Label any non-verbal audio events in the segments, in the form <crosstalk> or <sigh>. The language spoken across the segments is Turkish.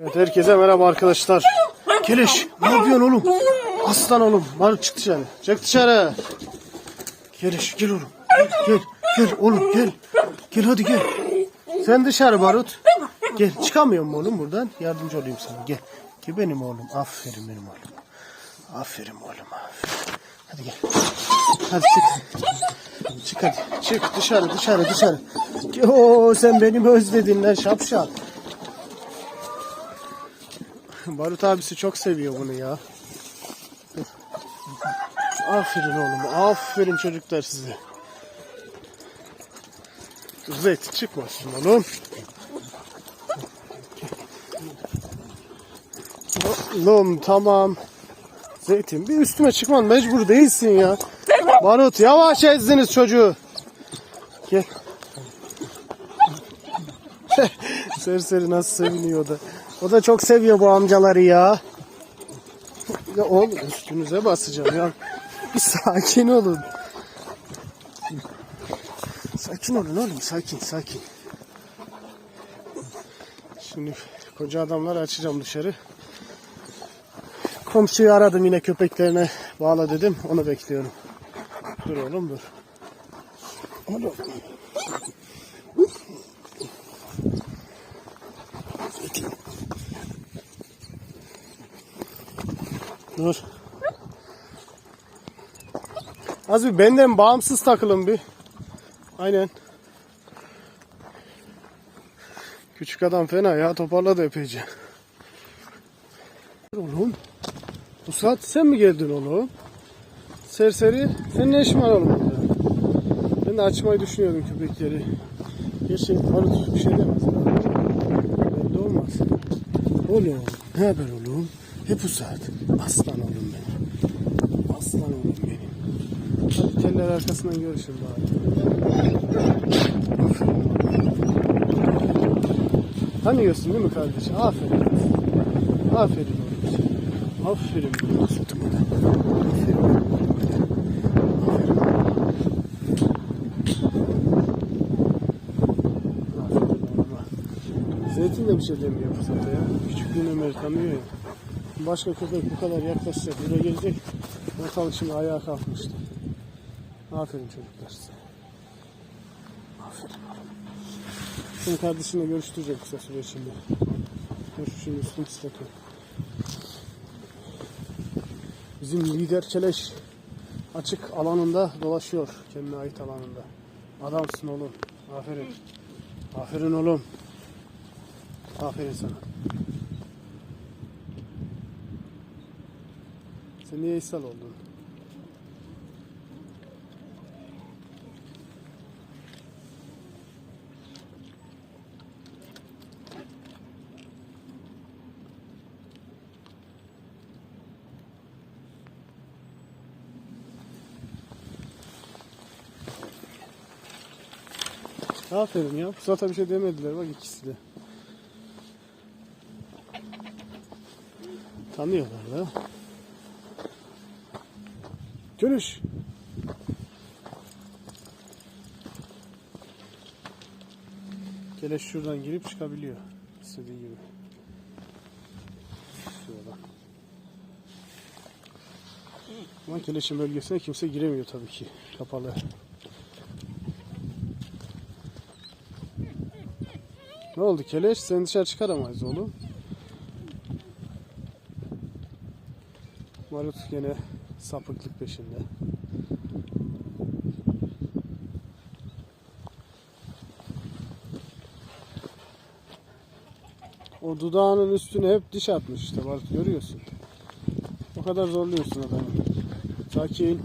Evet herkese merhaba arkadaşlar. Keleş ne yapıyorsun oğlum? Aslan oğlum. Var çık dışarı. Çık dışarı. Keleş gel oğlum. Gel gel oğlum gel. Gel hadi gel. Sen dışarı Barut. Gel çıkamıyor mu oğlum buradan? Yardımcı olayım sana gel. Gel benim oğlum. Aferin benim oğlum. Aferin oğlum aferin. Hadi gel. Hadi çık. Çık hadi. Çık dışarı dışarı dışarı. Oo sen beni mi özledin lan şapşal. Barut abisi çok seviyor bunu ya. Aferin oğlum. Aferin çocuklar size. Zeyt çıkmasın oğlum. Oğlum tamam. Zeytin bir üstüme çıkman mecbur değilsin ya. Barut yavaş ezdiniz çocuğu. Gel. <laughs> Serseri nasıl seviniyor da. O da çok seviyor bu amcaları ya. Ya oğlum üstünüze basacağım ya. Bir sakin olun. Sakin olun oğlum sakin sakin. Şimdi koca adamları açacağım dışarı. Komşuyu aradım yine köpeklerine bağla dedim. Onu bekliyorum. Dur oğlum dur. Oğlum. Dur. Az bir benden bağımsız takılın bir. Aynen. Küçük adam fena ya toparladı epeyce. Oğlum. Bu saat sen mi geldin oğlum? Serseri. Senin ne işin var oğlum burada? Ben de açmayı düşünüyordum köpekleri. Gerçi barut bir şey demez. Belli olmaz. Oğlum. Ne haber oğlum? Hep bu saat. Aslan oğlum benim. Aslan oğlum benim. Hadi teller arkasından görüşürüz bari. Tanıyorsun değil mi kardeşim? Aferin. Aferin. Aferin. Aferin. Zeytin de bir şey demiyor bu ya. Küçüklüğüne beri tanıyor ya. Başka köpek bu kadar yaklaşacak, buraya gelecek. Ortalık şimdi ayağa kalkmıştı. Aferin çocuklar size. Aferin. Şimdi kardeşinle görüştürecek kısa süre içinde. Şimdi üstünü ıslatıyorum. Bizim lider Çeleş açık alanında dolaşıyor. Kendine ait alanında. Adamsın oğlum. Aferin. Aferin oğlum. Aferin sana. Sen niye ishal oldun? Aferin ya. Pusata bir şey demediler bak ikisi de. Tanıyorlar da. Görüş. Keleş şuradan girip çıkabiliyor. istediği gibi. Şuradan. Ama keleşin bölgesine kimse giremiyor tabii ki. Kapalı. Ne oldu keleş? Seni dışarı çıkaramayız oğlum. Marut gene sapıklık peşinde. O dudağının üstüne hep diş atmış işte Barut görüyorsun. O kadar zorluyorsun adamı. Sakin.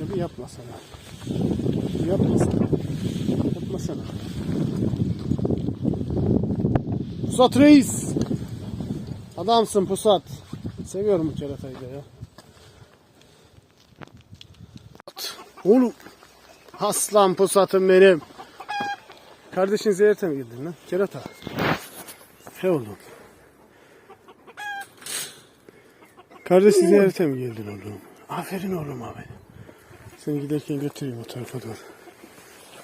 Ya bir yapma sana. Bir yapma sana. Yapma sana. Pusat reis. Adamsın pusat. Seviyorum bu keratayı da ya. Oğlum. Aslan pusatım benim. Kardeşin ziyarete mi girdin lan? Kerata. He oğlum. Kardeşin ziyarete mi geldin oğlum? Aferin oğlum abi. Seni giderken götüreyim o tarafa doğru.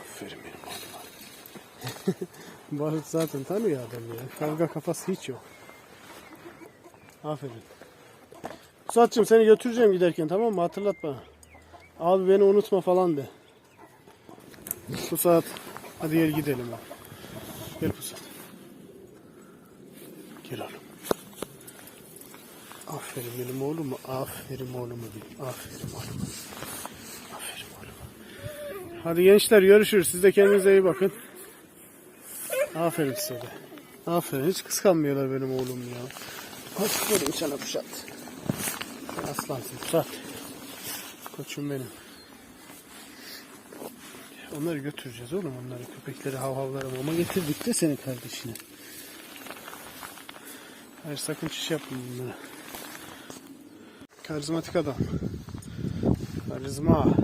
Aferin benim oğluma. <laughs> Balık zaten tanıyor adam ya. Kavga kafası hiç yok. Aferin. Pusatçım seni götüreceğim giderken tamam mı? Hatırlat bana. Abi beni unutma falan de. Pusat. Hadi gel gidelim abi. Gel Pusat. Gel oğlum. Aferin benim oğlum. Aferin oğlum. Aferin oğlum. Aferin oğlum. Hadi gençler görüşürüz. Siz de kendinize iyi bakın. Aferin size de. Aferin. Hiç kıskanmıyorlar benim oğlum ya. Aferin sana Pusat. Aslansın Pusat. Koçum benim. Onları götüreceğiz oğlum. Onları köpekleri havhavlara mama getirdik de senin kardeşine. Hayır sakın şiş yapma bunlara. Karizmatik adam. Karizma.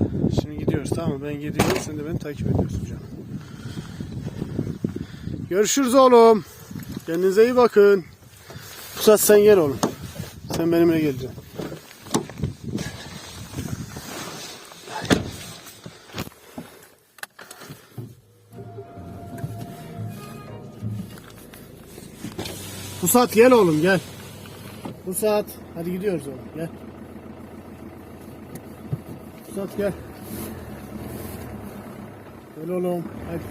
Şimdi gidiyoruz tamam mı? Ben gidiyorum. Sen de beni takip ediyorsun canım. Görüşürüz oğlum. Kendinize iyi bakın. Pusat sen gel oğlum. Sen benimle geleceksin. Pusat gel oğlum gel. Pusat hadi gidiyoruz oğlum gel. Pusat gel. Gel oğlum hadi.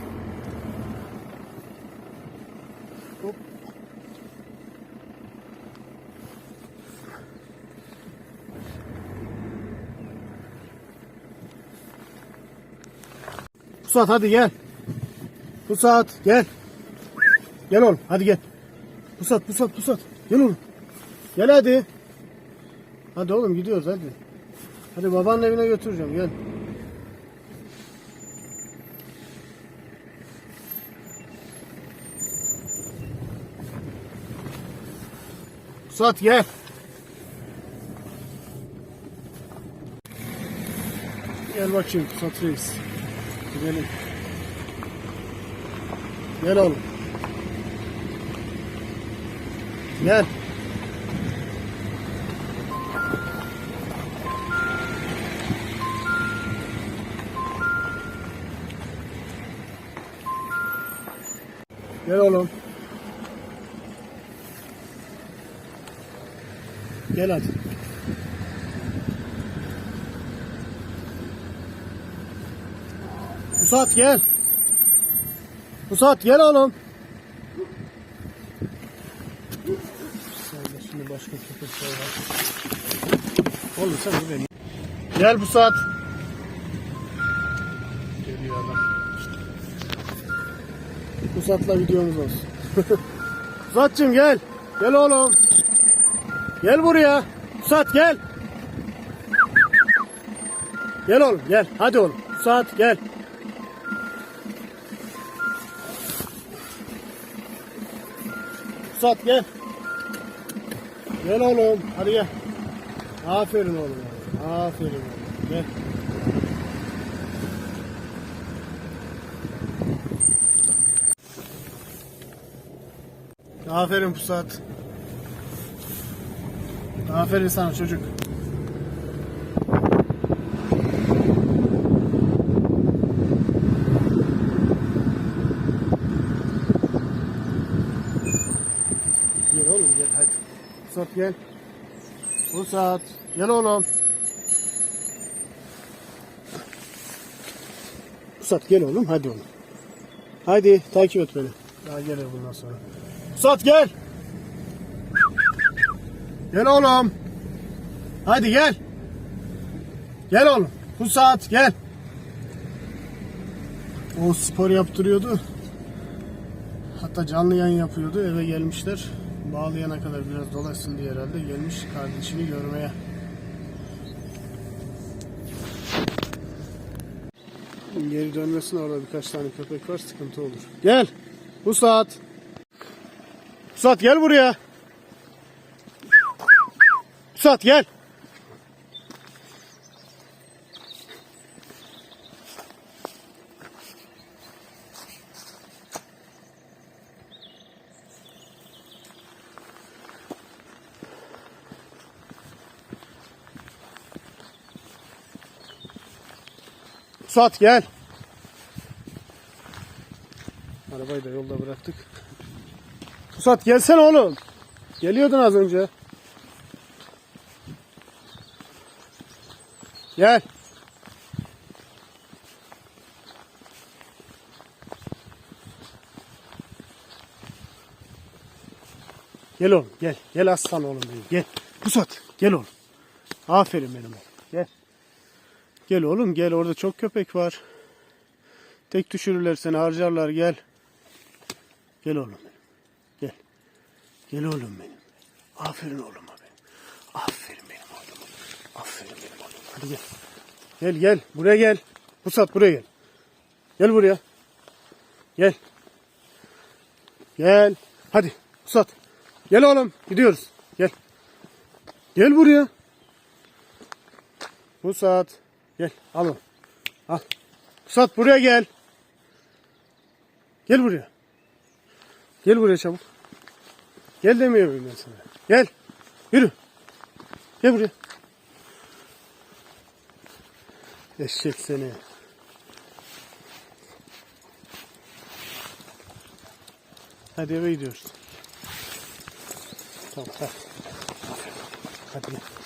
Hop. Pusat hadi gel. Pusat gel. Gel oğlum hadi gel. Pusat pusat pusat. Gel oğlum. Gel hadi. Hadi oğlum gidiyoruz hadi. Hadi babanın evine götüreceğim gel. Pusat gel. Gel bakayım Pusat Reis. Gidelim. Gel oğlum. Gel. Gel oğlum. Gel hadi. Pusat gel. Pusat gel oğlum. Sen şimdi başka köpekler var. Oğlum sen de beni. Gel Pusat. Geliyor adam. Pusat'la videomuz olsun. <laughs> Pusat'cığım gel. Gel oğlum. Gel buraya. Pusat gel. Gel oğlum gel. Hadi oğlum. Pusat gel. Pusat gel. Gel oğlum. Hadi gel. Aferin oğlum. Aferin oğlum. Gel. Aferin Pusat. Aferin sana çocuk. Gel oğlum gel hadi. Pusat gel. Pusat. Gel oğlum. Pusat gel oğlum hadi oğlum. Hadi takip et beni. Daha gelir bundan sonra. Pusat gel. Gel oğlum. Hadi gel. Gel oğlum. Pusat gel. O spor yaptırıyordu. Hatta canlı yayın yapıyordu. Eve gelmişler. Bağlayana kadar biraz dolaşsın diye herhalde gelmiş kardeşini görmeye. Geri dönmesin orada birkaç tane köpek var sıkıntı olur. Gel. Pusat. Pusat gel buraya. Pusat gel. Pusat gel. Arabayı da yolda bıraktık. Pusat gelsene oğlum. Geliyordun az önce. Gel. Gel oğlum gel. Gel aslan oğlum benim. Gel. Pusat gel oğlum. Aferin benim oğlum. Gel. Oğlum gel orada çok köpek var. Tek düşürürler seni harcarlar gel. Gel oğlum benim. Gel. Gel oğlum benim. Aferin oğluma benim. Aferin benim oğlum. Aferin benim oğlum. Hadi gel. Gel gel. Buraya gel. Pusat buraya gel. Gel buraya. Gel. Gel. Hadi Pusat. Gel oğlum. Gidiyoruz. Gel. Gel buraya. Pusat. Gel. Al onu. Al. Pusat buraya gel. Gel buraya. Gel buraya çabuk. Gel demiyor ben sana? Gel. Yürü. Gel buraya. Eşek seni. Hadi eve gidiyoruz. Tamam hadi. Hadi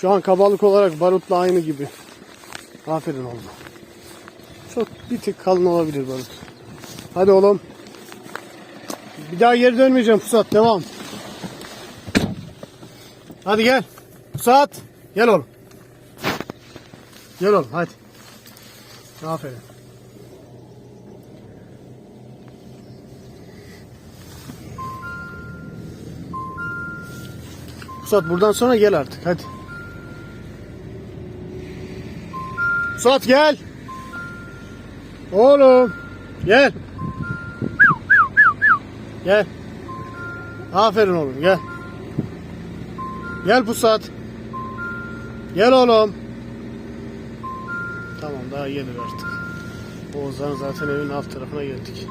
Şu an kabalık olarak barutla aynı gibi. Aferin oğlum. Çok bir tık kalın olabilir barut. Hadi oğlum. Bir daha geri dönmeyeceğim Pusat. Devam. Hadi gel. Pusat. Gel oğlum. Gel oğlum hadi. Aferin. Pusat buradan sonra gel artık hadi. Pusat gel. Oğlum gel. Gel. Aferin oğlum gel. Gel Pusat. Gel oğlum. Tamam daha gelir artık. Oğuzhan zaten evin alt tarafına geldik.